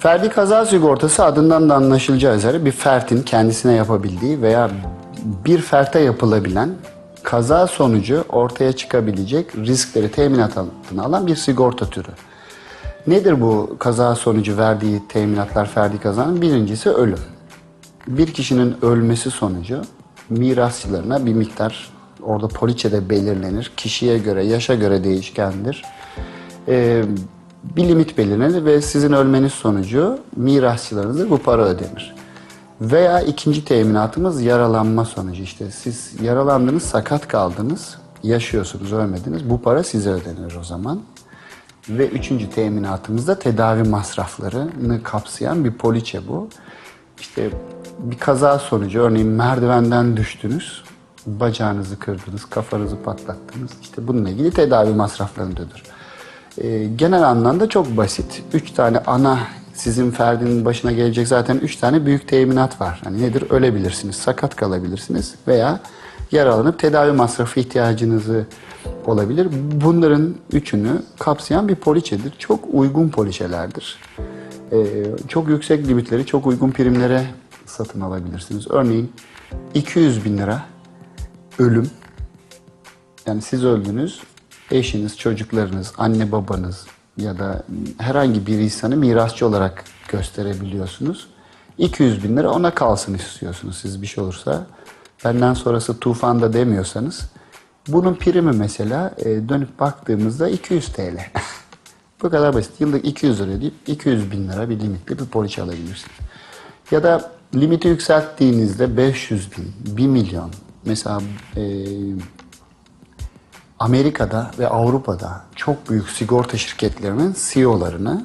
Ferdi kaza sigortası adından da anlaşılacağı üzere bir fertin kendisine yapabildiği veya bir ferte yapılabilen kaza sonucu ortaya çıkabilecek riskleri teminat altına alan bir sigorta türü. Nedir bu kaza sonucu verdiği teminatlar ferdi kazanın? Birincisi ölüm. Bir kişinin ölmesi sonucu mirasçılarına bir miktar orada poliçede belirlenir. Kişiye göre, yaşa göre değişkendir. Ee, bir limit belirlenir ve sizin ölmeniz sonucu mirasçılarınıza bu para ödenir. Veya ikinci teminatımız yaralanma sonucu. İşte siz yaralandınız, sakat kaldınız, yaşıyorsunuz, ölmediniz. Bu para size ödenir o zaman. Ve üçüncü teminatımız da tedavi masraflarını kapsayan bir poliçe bu. İşte bir kaza sonucu örneğin merdivenden düştünüz, bacağınızı kırdınız, kafanızı patlattınız. İşte bununla ilgili tedavi masraflarını ödür. Ee, genel anlamda çok basit. Üç tane ana sizin ferdinin başına gelecek zaten üç tane büyük teminat var. Hani nedir? Ölebilirsiniz, sakat kalabilirsiniz veya yaralanıp tedavi masrafı ihtiyacınızı olabilir. Bunların üçünü kapsayan bir poliçedir. Çok uygun poliçelerdir. Ee, çok yüksek limitleri, çok uygun primlere satın alabilirsiniz. Örneğin 200 bin lira ölüm, yani siz öldünüz, eşiniz, çocuklarınız, anne babanız ya da herhangi bir insanı mirasçı olarak gösterebiliyorsunuz. 200 bin lira ona kalsın istiyorsunuz siz bir şey olursa. Benden sonrası tufanda demiyorsanız. Bunun primi mesela e, dönüp baktığımızda 200 TL. Bu kadar basit. Yıllık 200 lira deyip 200 bin lira bir limitli bir poliçe alabilirsiniz. Ya da limiti yükselttiğinizde 500 bin, 1 milyon. Mesela e, Amerika'da ve Avrupa'da çok büyük sigorta şirketlerinin CEO'larını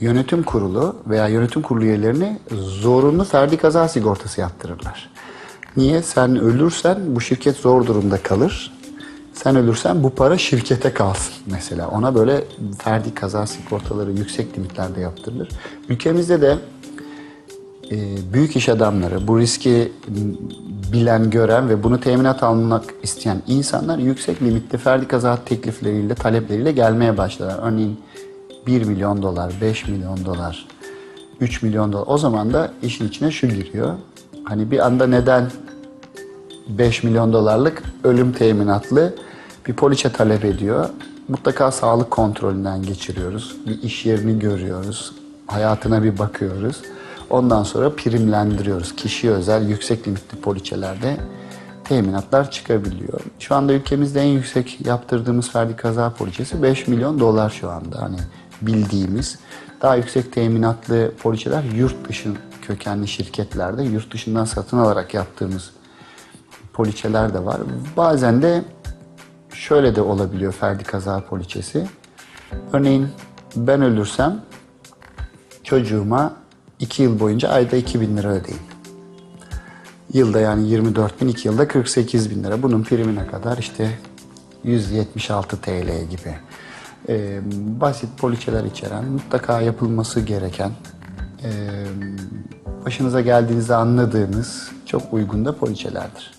yönetim kurulu veya yönetim kurulu üyelerini zorunlu ferdi kaza sigortası yaptırırlar. Niye? Sen ölürsen bu şirket zor durumda kalır. Sen ölürsen bu para şirkete kalsın mesela. Ona böyle ferdi kaza sigortaları yüksek limitlerde yaptırılır. Ülkemizde de e, büyük iş adamları, bu riski bilen, gören ve bunu teminat almak isteyen insanlar yüksek limitli ferdi kaza teklifleriyle, talepleriyle gelmeye başlar. Örneğin 1 milyon dolar, 5 milyon dolar, 3 milyon dolar. O zaman da işin içine şu giriyor. Hani bir anda neden 5 milyon dolarlık ölüm teminatlı bir poliçe talep ediyor. Mutlaka sağlık kontrolünden geçiriyoruz. Bir iş yerini görüyoruz. Hayatına bir bakıyoruz. Ondan sonra primlendiriyoruz. Kişiye özel yüksek limitli poliçelerde teminatlar çıkabiliyor. Şu anda ülkemizde en yüksek yaptırdığımız ferdi kaza poliçesi 5 milyon dolar şu anda. Hani bildiğimiz daha yüksek teminatlı poliçeler yurt dışı kökenli şirketlerde yurt dışından satın alarak yaptığımız poliçeler de var. Bazen de şöyle de olabiliyor ferdi kaza poliçesi. Örneğin ben ölürsem çocuğuma 2 yıl boyunca ayda 2000 lira ödeyin. Yılda yani 24 bin, 2 yılda 48 bin lira. Bunun primine kadar işte 176 TL gibi. Ee, basit poliçeler içeren, mutlaka yapılması gereken, e, başınıza geldiğinizde anladığınız çok uygun da poliçelerdir.